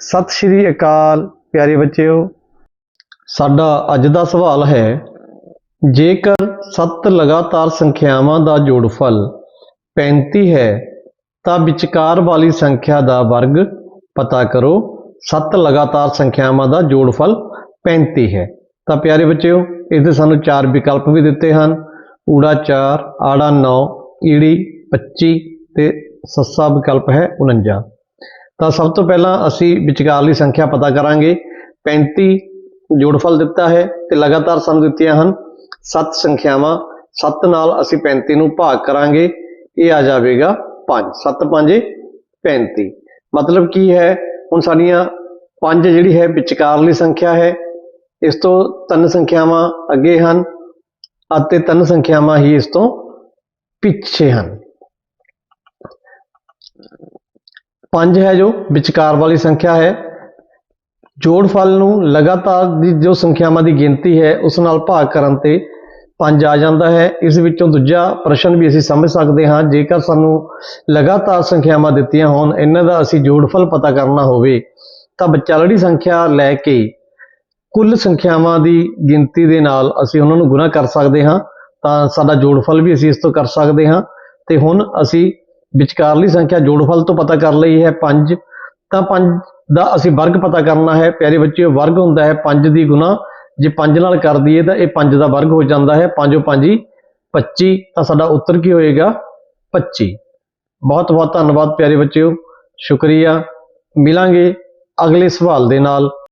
ਸਤਿ ਸ਼੍ਰੀ ਅਕਾਲ ਪਿਆਰੇ ਬੱਚਿਓ। ਸਾਡਾ ਅੱਜ ਦਾ ਸਵਾਲ ਹੈ, ਜੇਕਰ ਸੱਤ ਲਗਾਤਾਰ ਸੰਖਿਆਵਾਂ ਦਾ ਜੋੜਫਲ 35 ਹੈ, ਤਾਂ ਵਿਚਕਾਰ ਵਾਲੀ ਸੰਖਿਆ ਦਾ ਵਰਗ ਪਤਾ ਕਰੋ, ਸੱਤ ਲਗਾਤਾਰ ਸੰਖਿਆਵਾਂ ਦਾ ਜੋੜਫਲ 35 ਹੈ। ਤਾਂ ਪਿਆਰੇ ਬੱਚਿਓ, ਇਹਦੇ ਸਾਨੂੰ ਚਾਰ ਵਿਕਲਪ ਵੀ ਦਿੱਤੇ ਹਨ। ਊੜਾ 4 ਆੜਾ 9 ਈੜੀ 25 ਤੇ ਸੱਸਾ ਵਿਕਲਪ ਹੈ 49 ਤਾਂ ਸਭ ਤੋਂ ਪਹਿਲਾਂ ਅਸੀਂ ਵਿਚਕਾਰਲੀ ਸੰਖਿਆ ਪਤਾ ਕਰਾਂਗੇ। 35 ਜੋੜਫਲ ਦਿੱਤਾ ਹੈ ਤੇ ਲਗਾਤਾਰ ਸਾਨੂੰ ਦਿੱਤੀਆਂ ਹਨ। ਸੱਤ ਸੰਖਿਆਵਾਂ 7 ਨਾਲ ਅਸੀਂ 35 ਨੂੰ ਭਾਗ ਕਰਾਂਗੇ। ਇਹ ਆ ਜਾਵੇਗਾ 5 7 5 35 ਮਤਲਬ ਕੀ ਹੈ? ਹੁਣ ਸਾਡੀਆਂ 5 ਜਿਹੜੀ ਹੈ ਵਿਚਕਾਰਲੀ ਸੰਖਿਆ ਹੈ। ਇਸ ਤੋਂ ਤਿੰਨ ਸੰਖਿਆਵਾਂ ਅੱਗੇ ਹਨ। ਅਤੇ ਤਿੰਨ ਸੰਖਿਆਵਾਂ ਹੀ ਇਸ ਤੋਂ ਪਿੱਛੇ ਹਨ। ਪੰਜ ਹੈ ਜੋ ਵਿਚਕਾਰ ਵਾਲੀ ਸੰਖਿਆ ਹੈ। ਜੋੜਫਲ ਨੂੰ ਲਗਾਤਾਰ ਦੀ ਜੋ ਸੰਖਿਆਵਾਂ ਦੀ ਗਿਣਤੀ ਹੈ, ਉਸ ਨਾਲ ਭਾਗ ਕਰਨ ਤੇ 5 ਆ ਜਾਂਦਾ ਹੈ। ਇਸ ਵਿੱਚੋਂ ਦੂਜਾ ਪ੍ਰਸ਼ਨ ਵੀ ਅਸੀਂ ਸਮਝ ਸਕਦੇ ਹਾਂ, ਜੇਕਰ ਸਾਨੂੰ ਲਗਾਤਾਰ ਸੰਖਿਆਵਾਂ ਦਿੱਤੀਆਂ ਹੋਣ, ਇਹਨਾਂ ਦਾ ਅਸੀਂ ਜੋੜਫਲ ਪਤਾ ਕਰਨਾ ਹੋਵੇ, ਤਾਂ ਵਿਚਾਲੜੀ ਸੰਖਿਆ ਲੈ ਕੇ ਕੁੱਲ ਸੰਖਿਆਵਾਂ ਦੀ ਗਿਣਤੀ ਦੇ ਨਾਲ ਅਸੀਂ ਉਹਨਾਂ ਨੂੰ ਗੁਣਾ ਕਰ ਸਕਦੇ ਹਾਂ, ਤਾਂ ਸਾਡਾ ਜੋੜਫਲ ਵੀ ਅਸੀਂ ਇਸ ਤੋਂ ਕਰ ਸਕਦੇ ਹਾਂ। ਤੇ ਹੁਣ ਅਸੀਂ ਵਿਚਕਾਰਲੀ ਸੰਖਿਆ ਜੋੜਫਲ ਤੋਂ ਪਤਾ ਕਰ ਲਈ ਹੈ 5 ਤਾਂ 5 ਦਾ ਅਸੀਂ ਵਰਗ ਪਤਾ ਕਰਨਾ ਹੈ। ਪਿਆਰੇ ਬੱਚਿਓ, ਵਰਗ ਹੁੰਦਾ ਹੈ 5 ਦੀ ਗੁਣਾ। ਜੇ 5 ਨਾਲ ਕਰ ਦਈਏ ਤਾਂ ਇਹ 5 ਦਾ ਵਰਗ ਹੋ ਜਾਂਦਾ ਹੈ। 5 5 25 ਤਾਂ ਸਾਡਾ ਉੱਤਰ ਕੀ ਹੋਏਗਾ? 25 ਬਹੁਤ ਬਹੁਤ ਧੰਨਵਾਦ ਪਿਆਰੇ ਬੱਚਿਓ। ਸ਼ੁਕਰੀਆ। ਮਿਲਾਂਗੇ ਅਗਲੇ ਸਵਾਲ ਦੇ ਨਾਲ।